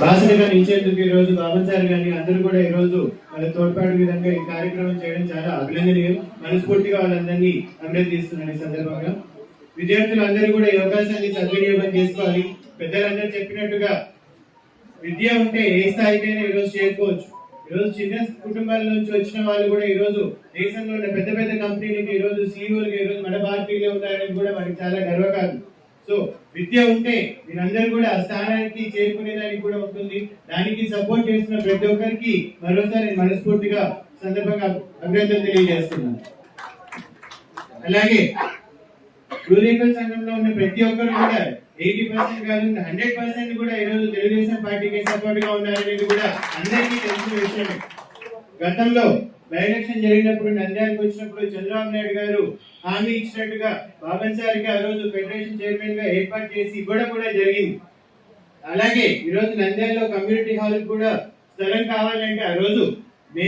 బాసటగా నిలిచేందుకు ఈ రోజు బాబన్ కానీ అందరూ కూడా ఈ రోజు వాళ్ళ తోడ్పాటు విధంగా ఈ కార్యక్రమం చేయడం చాలా అభినందనీయం. మనస్ఫూర్తిగా వాళ్ళందరినీ అభినందిస్తున్నాను ఈ సందర్భంగా. విద్యార్థులందరూ కూడా ఈ అవకాశాన్ని సద్వినియోగం చేసుకోవాలి. పెద్దలందరూ చెప్పినట్టుగా విద్య ఉంటే ఏ స్థాయికైనా ఈ రోజు చేరుకోవచ్చు. ఈరోజు చిన్న కుటుంబాల నుంచి వచ్చిన వాళ్ళు కూడా ఈ రోజు దేశంలో ఉన్న పెద్ద పెద్ద కంపెనీలకి ఈ రోజు సీఈఓలుగా ఈ రోజు మన పార్టీలో ఉన్నారని కూడా మనకి చాలా గర్వకారణం. సో విద్య ఉంటే మీరందరూ కూడా స్థానానికి స్థానానికి చేరుకునేదానికి కూడా ఉంటుంది. దానికి సపోర్ట్ చేస్తున్న ప్రతి ఒక్కరికి మరోసారి మనస్ఫూర్తిగా సందర్భంగా అభినందన తెలియజేస్తున్నాను. అలాగే రూరేకల్ సంఘంలో ఉన్న ప్రతి ఒక్కరు కూడా ఎయిటీ పర్సెంట్ కాదు హండ్రెడ్ పర్సెంట్ కూడా ఈ రోజు తెలుగుదేశం పార్టీకి సపోర్ట్గా ఉన్నారనేది కూడా అందరికీ తెలిసిన విషయమే. గతంలో బై ఎలక్షన్ జరిగినప్పుడు నంద్యాలకు వచ్చినప్పుడు చంద్రబాబు నాయుడు గారు హామీ ఇచ్చినట్టుగా బాబన్ సార్కి ఆ రోజు ఫెడరేషన్ చైర్మన్గా ఏర్పాటు చేసి ఇవ్వడం కూడా జరిగింది. అలాగే ఈ రోజు నంద్యాలలో కమ్యూనిటీ హాల్ కూడా స్థలం కావాలంటే ఆ రోజు